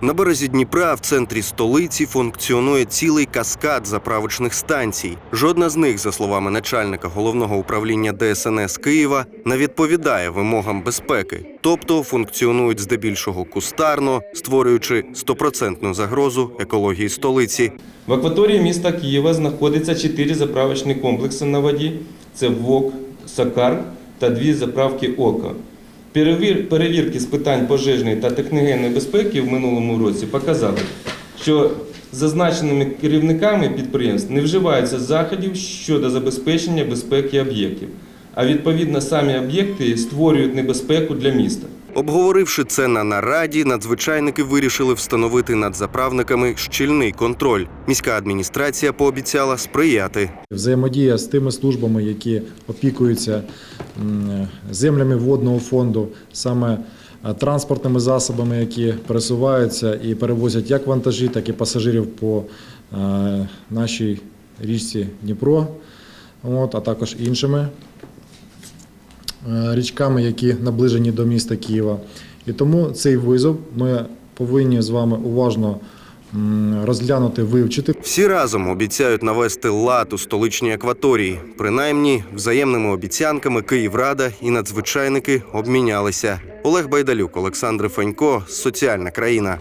На березі Дніпра в центрі столиці функціонує цілий каскад заправочних станцій. Жодна з них, за словами начальника головного управління ДСНС Києва, не відповідає вимогам безпеки, тобто функціонують здебільшого кустарно, створюючи стопроцентну загрозу екології столиці. В акваторії міста Києва знаходиться чотири заправочні комплекси на воді: це ВОК, Сакар та дві заправки ОКА. Перевір- Перевірки з питань пожежної та техногенної безпеки в минулому році показали, що зазначеними керівниками підприємств не вживаються заходів щодо забезпечення безпеки об'єктів, а відповідно самі об'єкти створюють небезпеку для міста. Обговоривши це на нараді, надзвичайники вирішили встановити над заправниками щільний контроль. Міська адміністрація пообіцяла сприяти. Взаємодія з тими службами, які опікуються землями водного фонду, саме е, транспортними засобами, які пересуваються і перевозять як вантажі, так і пасажирів по е, нашій річці Дніпро, а також іншими річками, які наближені до міста Києва. І тому цей визов ми повинні з вами уважно розглянути, вивчити. Всі разом обіцяють навести лад у столичній акваторії. Принаймні, взаємними обіцянками Київрада і надзвичайники обмінялися. Олег Байдалюк, Олександр Фенько, Соціальна країна.